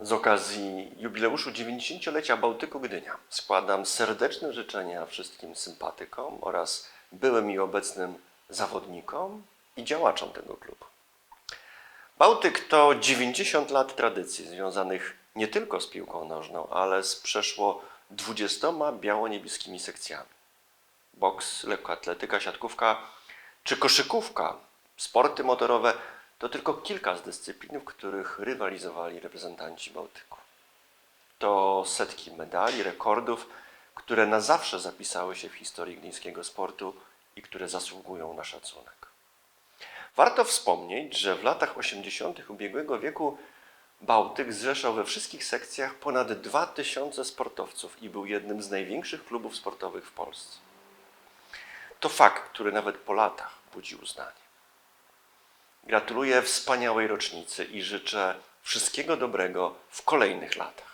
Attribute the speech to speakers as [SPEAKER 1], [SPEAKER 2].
[SPEAKER 1] Z okazji jubileuszu 90-lecia Bałtyku Gdynia składam serdeczne życzenia wszystkim sympatykom oraz byłym i obecnym zawodnikom i działaczom tego klubu. Bałtyk to 90 lat tradycji związanych nie tylko z piłką nożną, ale z przeszło 20 biało-niebieskimi sekcjami. Boks, lekkoatletyka, siatkówka czy koszykówka, sporty motorowe to tylko kilka z dyscyplin, w których rywalizowali reprezentanci Bałtyku. To setki medali, rekordów, które na zawsze zapisały się w historii gdyńskiego sportu i które zasługują na szacunek. Warto wspomnieć, że w latach 80. ubiegłego wieku Bałtyk zrzeszał we wszystkich sekcjach ponad 2000 sportowców i był jednym z największych klubów sportowych w Polsce. To fakt, który nawet po latach budzi uznanie. Gratuluję wspaniałej rocznicy i życzę wszystkiego dobrego w kolejnych latach.